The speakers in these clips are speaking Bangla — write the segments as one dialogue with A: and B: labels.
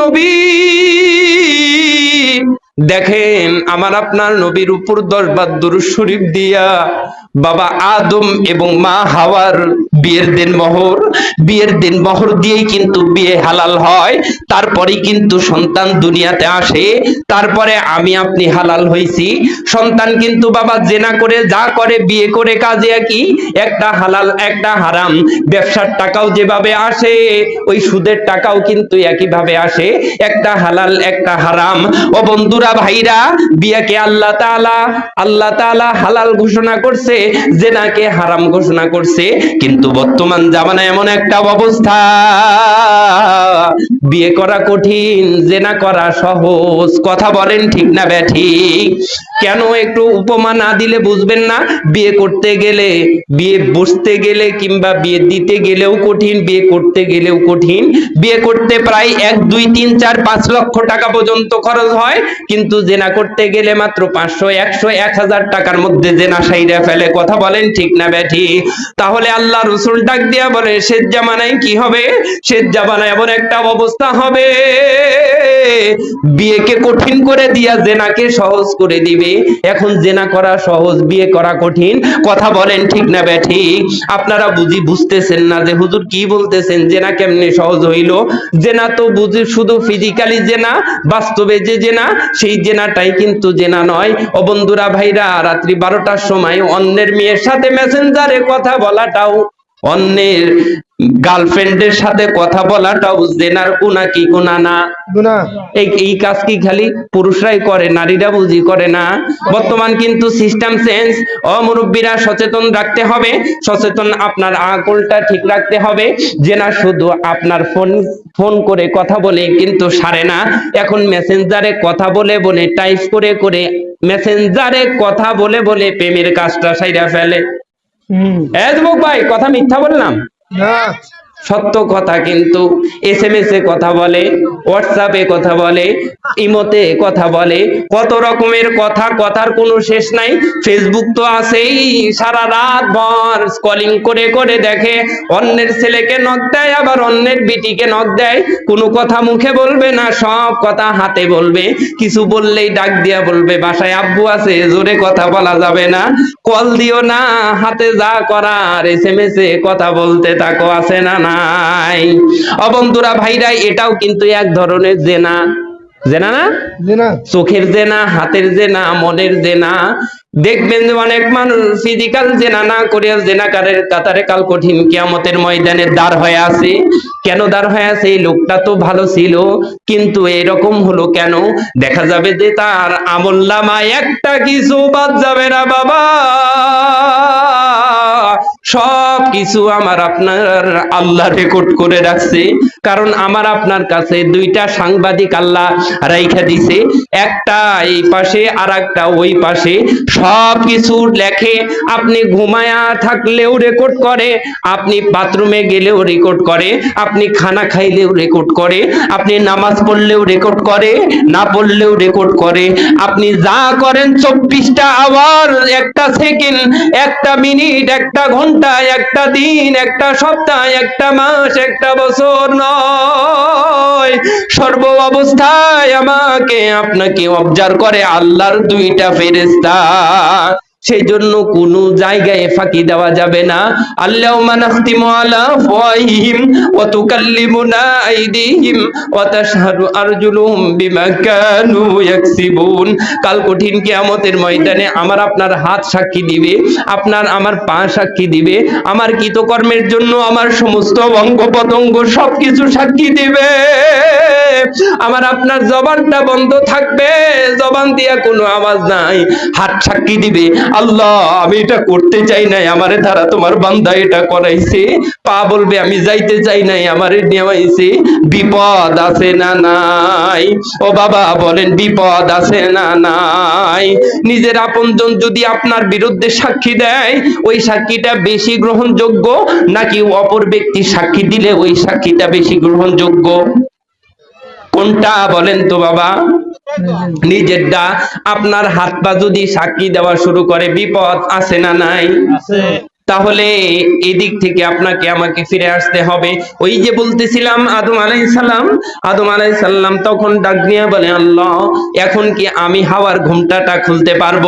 A: নবী দেখেন আমার আপনার নবীর উপর দশ বার দুরূদ শরীফ দিয়া, বাবা আদম এবং মা হাওয়ার বিয়ের দিন মোহর, বিয়ের দিন মোহর দিয়েই কিন্তু বিয়ে হালাল হয়, তারপরেই কিন্তু সন্তান দুনিয়াতে আসে, তারপরে আমি আপনি হালাল হইছি। সন্তান কিন্তু বাবা জেনা করে, যা করে, বিয়ে করে, কাজে কি একটা হালাল, একটা হারাম। ব্যবসার টাকাও যেভাবে আসে, ওই সুদের টাকাও কিন্তু একইভাবে আসে, একটা হালাল, একটা হারাম। ও বন্ধুরা, ভাইরা বিয়াকে আল্লাহ তাআলা আল্লাহ তাআলা হালাল ঘোষণা করছে, জেনাকে হারাম ঘোষণা করছে। কিন্তু বর্তমান জামানায় এমন একটা অবস্থা, বিয়ে করা কঠিন, জেনা করা সহজ, কথা বলেন ঠিক না ব্যাঠিক কেন একটু উপমা না দিলে বুঝবেন না? বিয়ে করতে গেলে, বিয়ে বসতে গেলে কিংবা বিয়ে দিতে গেলেও কঠিন, বিয়ে করতে গেলেও কঠিন। বিয়ে করতে প্রায় এক, দুই, তিন, চার, পাঁচ লক্ষ টাকা পর্যন্ত খরচ হয়, কিন্তু জেনা করতে গেলে মাত্র পাঁচশো, একশো, এক হাজার টাকার মধ্যে জেনা সাইরা ফেলে, কথা বলেন ঠিক না ব্যাঠি? তাহলে আল্লাহ রসুল ডাক দিয়া বলে শেষ জামানায় কি হবে? শেষ জামানায় এমন একটা অবস্থা হবে। বিয়েকে কঠিন করে দিয়া জেনাকে সহজ করে দিবে। এখন জেনা করা সহজ, বিয়ে করা কঠিন। কথা বলেন ঠিক না ব্যাঠিক আপনারা বুঝি বুঝতেছেন না যে হুজুর কি বলতেছেন? জেনা কেমনে সহজ হইল? জেনা তো বুঝি শুধু ফিজিক্যালি জেনা, বাস্তবে যে জেনা, সেই জেনাটাই কিন্তু জেনা নয়। ও বন্ধুরা, ভাইরা, রাত্রি বারোটার সময় অন্যের মেয়ের সাথে মেসেঞ্জারে কথা বলাটাও অন্যের গার্লফ্রেন্ডের সাথে কথা বলাটাও জেনার গুণা কি গুণা না? এই এই কাজ কি খালি পুরুষরাই করে নারীরা বুঝি করে না? বর্তমান কিন্তু সিস্টেম চেঞ্জ অমুরব্বীরা সচেতন রাখতে হবে সচেতন আপনার আকলটা ঠিক রাখতে হবে যে না শুধু আপনার ফোন ফোন করে কথা বলে কিন্তু সারে না। এখন মেসেঞ্জারে কথা বলে বলে টাইপ করে করে মেসেঞ্জারে কথা বলে বলে প্রেমের কাজটা সাইরা ফেলে। ভাই কথা মিথ্যা বললাম?
B: না
A: সত্য কথা কিন্তু এস এম এস এ কথা বলে হোয়াটসঅ্যাপে কথা বলে, ইমোতে কথা বলে। কত রকমের কথা, কথার কোনো শেষ নাই। ফেসবুক তো আছেই, সারা রাত ভর স্কলিং করে করে দেখে, অন্যের ছেলেকে নখ দেয়, আবার অন্যের বিটিকে নখ দেয়। কোনো কথা মুখে বলবে না, সব কথা হাতে বলবে। কিছু বললেই ডাক দিয়া বলবে, বাসায় আব্বু আছে, জোরে কথা বলা যাবে না। কল দিও না, হাতে যা করার এস এম এস এ কথা বলতে থাকো, আছে না নাই। অবন্ধুরা ভাইরাই এটাও কিন্তু এক ধরনের জেনা। জেনা না? চোখের জেনা হাতের জেনা মনের জেনা। দেখবেন অনেক মানুষ ফিজিক্যাল জেনা না করে জেনাকারের কাতারে কাল কঠিন কিয়ামতের ময়দানে দাঁড় হয়ে আছে। কেন দাঁড় হয়ে আছে? এই লোকটা তো ভালো ছিল কিন্তু এরকম হলো কেন? দেখা যাবে যে তার আমল্লামায় একটা কিছু বাদ যাবে না বাবা। সব কিছু আমার আপনার আল্লাহ রেকর্ড করে রাখছে। কারণ আমার আপনার কাছে দুইটা সাংবাদিক আল্লাহ রাইখা দিছে। একটা এই পাশে আর একটা ওই পাশে। সব কিছু লেখে, আপনি ঘুমায়া থাকলেও রেকর্ড করে, আপনি বাথরুমে গেলেও রেকর্ড করে, আপনি খানা খাইলেও রেকর্ড করে, আপনি নামাজ পড়লেও রেকর্ড করে, না পড়লেও রেকর্ড করে। আপনি যা করেন, চব্বিশটা আওয়ার একটা সেকেন্ড একটা মিনিট একটা ঘণ্টা একটা দিন, একটা সপ্তাহ একটা মাস, একটা বছর নয়। সর্ব অবস্থায় আমাকে, আপনাকে অবজার করে আল্লাহর দুইটা ফেরেস্তা সেই জন্য কোন জায়গায় ফাঁকি দেওয়া যাবে না। আল্লাহ মানাখতিমু আলা ফাওয়াহিম ওয়া ময়দানে আমার আপনার হাত সাক্ষী দিবে, আপনার আমার পা সাক্ষী দিবে, আমার কৃতকর্মের জন্য আমার সমস্ত অঙ্গ প্রত্যঙ্গ সবকিছু সাক্ষী দিবে। আমার আপনার জবানটা বন্ধ থাকবে, জবান দিয়া কোনো আওয়াজ নাই। হাত সাক্ষী দিবে আল্লাহ, আমি এটা করতে চাই নাই, আমারে দ্বারা তোমার বান্দা এটা করাইছে। পা বলবে, আমি যাইতে চাই নাই, আমারে নেওয়াইছে। বিপদ আছে না নাই? ও বাবা, বলেন, বিপদ আছে না নাই? নিজের আপনজন যদি আপনার বিরুদ্ধে সাক্ষী দেয়, ওই সাক্ষীটা বেশি গ্রহণযোগ্য? নাকি অপর ব্যক্তি সাক্ষী দিলে ওই সাক্ষীটা বেশি গ্রহণযোগ্য? কোনটা বলেন তো বাবা? নিজেরটা আপনার হাত পা যদি সাক্ষী দেওয়া শুরু করে বিপদ আছে না নাই? তাহলে এদিক থেকে আপনাকে আমাকে ফিরে আসতে হবে। ওই যে বলতেছিলাম আদম আলাইসাল্লাম আদম আলাইসাল্লাম তখন ডাক দিয়া বলে আল্লাহ এখন কি আমি হাওয়ার ঘুমটাটা খুলতে পারব?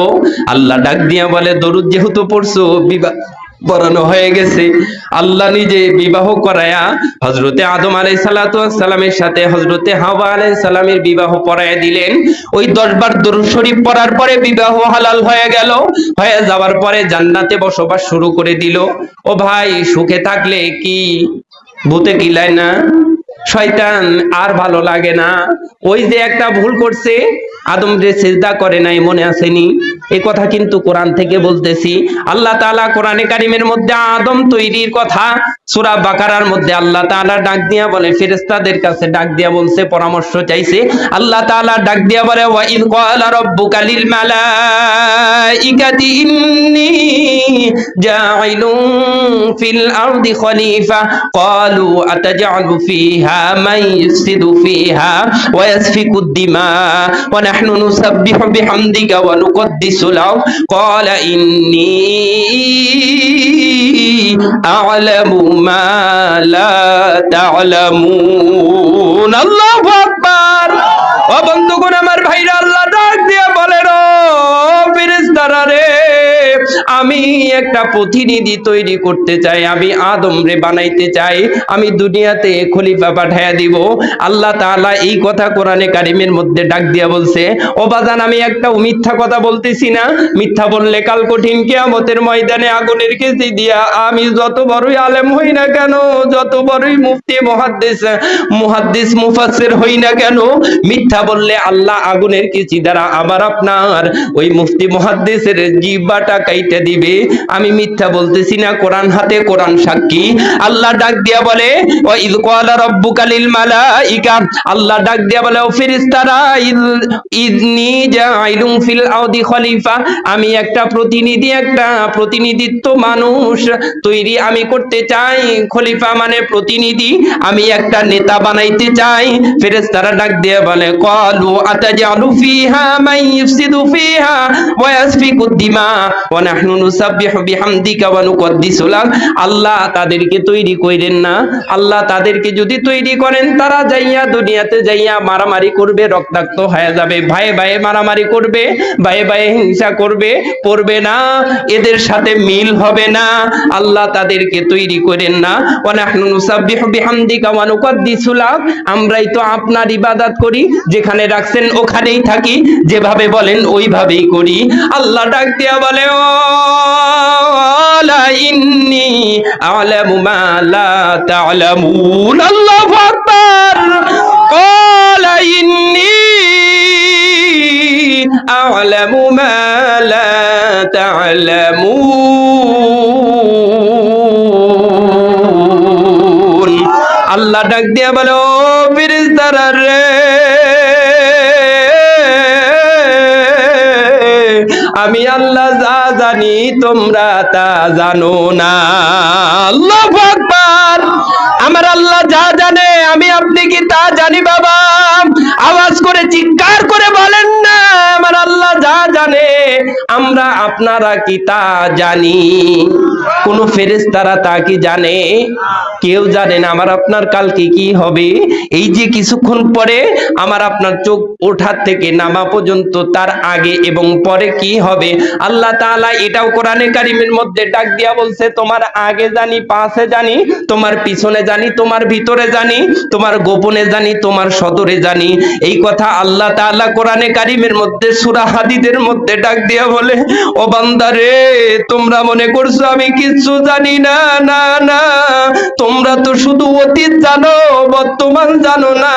A: আল্লাহ ডাক দিয়া বলে দরুদ যেহেতু পড়ছো বিবাহ পড়ানো হয়ে গেছে। আল্লাহ নিজে বিবাহ করায়া হজরতে আদম আলাই সালামের সাথে হজরতে হাওয়া আলাই সালামের বিবাহ পড়ায় দিলেন। ওই দশবার দরুদ শরীফ পড়ার পরে বিবাহ হালাল হয়ে গেল। হয়ে যাওয়ার পরে জান্নাতে বসবাস শুরু করে দিল। ও ভাই, সুখে থাকলে কি? ভূতে গিলায় না? শয়তান আর ভালো লাগে না। ওই যে একটা ভুল করছে, আদম রে সেজদা করে নাই, মনে আসেনি? এ কথা কিন্তু কোরআন থেকে বলতেছি। আল্লাহ তাআলা কোরআনে কারিমের মধ্যে আদম তৈরির কথা সূরা বাকারার মধ্যে আল্লাহ তাআলা ডাক দিয়া বলে, ফেরেশতাদের কাছে ডাক দিয়া বলছে, পরামর্শ চাইছে। আল্লাহ তাআলা ডাক দিয়া বলে, ওয়া ইয ক্বালা রাব্বুকা লিল মালাইকাতি ইন্নী জাইলুন ফিল আরদি খলিফা। ক্বালু আতাজআলু ফিহা মান ইফসিদু ফিহা ওয়া ইয়াসফিকু الدماء ونحن نسبح بحمدك ونقدس لك قال إني أعلم ما لا تعلمون الله أكبر ও বন্ধুগণ আমার ভাইরা আল্লাহ ডাক দিয়ে বলেন ও ফেরেশতারা রে আমি একটা প্রতিনিধি তৈরি করতে চাই, আমি আদম রে বানাইতে চাই, আমি দুনিয়াতে খলিফা পাঠাইয়া দিব। আল্লাহ তাআলা এই কথা কোরআনে কারিমের মধ্যে ডাক দিয়া বলছে, ও বাজান, আমি একটা মিথ্যা কথা বলতেছি না। মিথ্যা বললে কাল কঠিন কিয়ামতের ময়দানে আগুনের কেসি দিয়া আমি যত বড়ই আলেম হই না কেন, যত বড়ই মুফতি, মুহাদ্দিস মুহাদ্দিস, মুফাসসির হই না কেন, মিথ্যা বললে আল্লাহ আগুনের কেসি দ্বারা আবার আপনার ওই মুফতি, মুহাদ্দিসের জিহ্বাটা কাইতে দিবে। আমি মিথ্যা বলতেছি না, কোরআন হাতে কোরআন সাক্ষী। আল্লাহ ডাক দিয়া বলে ও ইদ ক্বালা রাব্বুকা লিল মালাইকা। আল্লাহ ডাক দিয়া বলে, ও ফেরেশতারা, ইদ- ইদনি জাইলুম ফিল আরদি খলিফা। আমি একটা প্রতিনিধি, একটা প্রতিনিধিত্ব মানুষ। তৈরি আমি করতে চাই, খলিফা মানে প্রতিনিধি। আমি একটা নেতা বানাইতে চাই। ফেরেশতারা ডাক দিয়ে বলে, ক্বালু আতাজালু ফিহা, মান ইফসিদু ফিহা, ওয়া দিমা। আল্লাহ তাদেরকে তৈরি করেন না। আল্লাহ তাদেরকে যদি তৈরি করেন, তারা যাইয়া দুনিয়াতে যাইয়া মারামারি করবে, রক্তাক্ত হয়ে যাবে। ভাই ভাই মারামারি করবে ভাই ভাই হিংসা করবে পড়বে না। এদের সাথে মিল হবে না। আল্লাহ তাদেরকে তৈরি করেন না। আমরাই তো আপনার ইবাদত করি, যেখানে রাখছেন ওখানেই থাকি। যেভাবে বলেন ওইভাবেই করি। আল্লাহ ডাক দিয়া বলে, ও লা ইন্নি আ'লামু মা লা তা'লামুন আল্লাহু আকবার قال إني أعلم ما لا تعلمون আল্লাহ ডাক দিয়া বলো ফিরিস্তারা রে আমি আল্লাহ যা জানি তোমরা তা জানো না। আল্লাহ আমার আল্লাহ যা জানে, আমি আপনি কি তা জানি বাবা? আওয়াজ করে চিৎকার করে আমরা আপনারা কি তা জানি? কোন ফেরেশতারা তা কি জানে? কেউ জানে না, আমার আপনার কালকে কি হবে? এই যে কিছুক্ষণ পরে আমার আপনার চোখ ওঠার থেকে নামা পর্যন্ত তার আগে এবং পরে কি হবে? আল্লাহ তাআলা এটাও কোরআনে কারিমের মধ্যে ডাক দিয়া বলছে, তোমার আগে জানি, পাশে জানি, তোমার পিছনে জানি, তোমার ভিতরে জানি, তোমার গোপনে জানি, তোমার সদরে জানি। এই কথা আল্লাহ তাআলা কোরআনে কারিমের মধ্যে, সূরা হাদিদের মধ্যে ডাক দিয়া বলে, ও বান্দা রে, তোমরা মনে করছ আমি কিচ্ছু জানি না না না। তোমরা তো শুধু অতীত জানো, বর্তমান জানো না,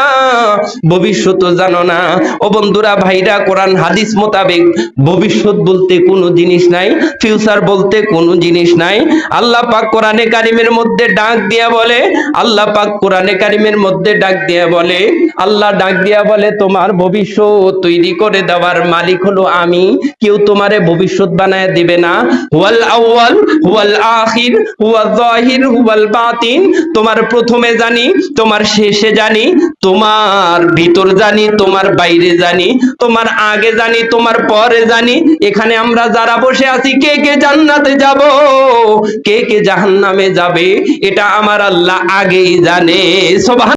A: ভবিষ্যৎ জানো না। ও বন্ধুরা, ভাইরা, কোরআন, হাদিস মোতাবেক ভবিষ্যৎ বলতে কোনো জিনিস নাই, ফিউচার বলতে কোনো জিনিস নাই। আল্লাহ পাক কোরআনে কারিমের মধ্যে ডাক দিয়া বলে, আল্লাহ পাক কোরআনে কারিমের মধ্যে ডাক দিয়া বলে, আল্লাহ ডাক দিয়া বলে, তোমার ভবিষ্যৎ তৈরি করে দেওয়ার মালিক হলো আমি। কেউ তোমারে ভবিষ্যৎ বানায় দিবে না। হুয়াল আউয়াল, হুয়াল আখির হুয়াল জাহির, হুয়াল বাতিন। তোমার প্রথমে জানি, তোমার শেষে জানি, তোমার ভিতর জানি, তোমার বাইরে জানি, তোমার আগে জানি, তোমার পরে জানি। এখানে আমরা যারা বসে আছি, কে কে জান্নাতে যাব? কে কে জাহান্নামে যাবে? এটা আমার আল্লাহ আগেই জানে। সুবহান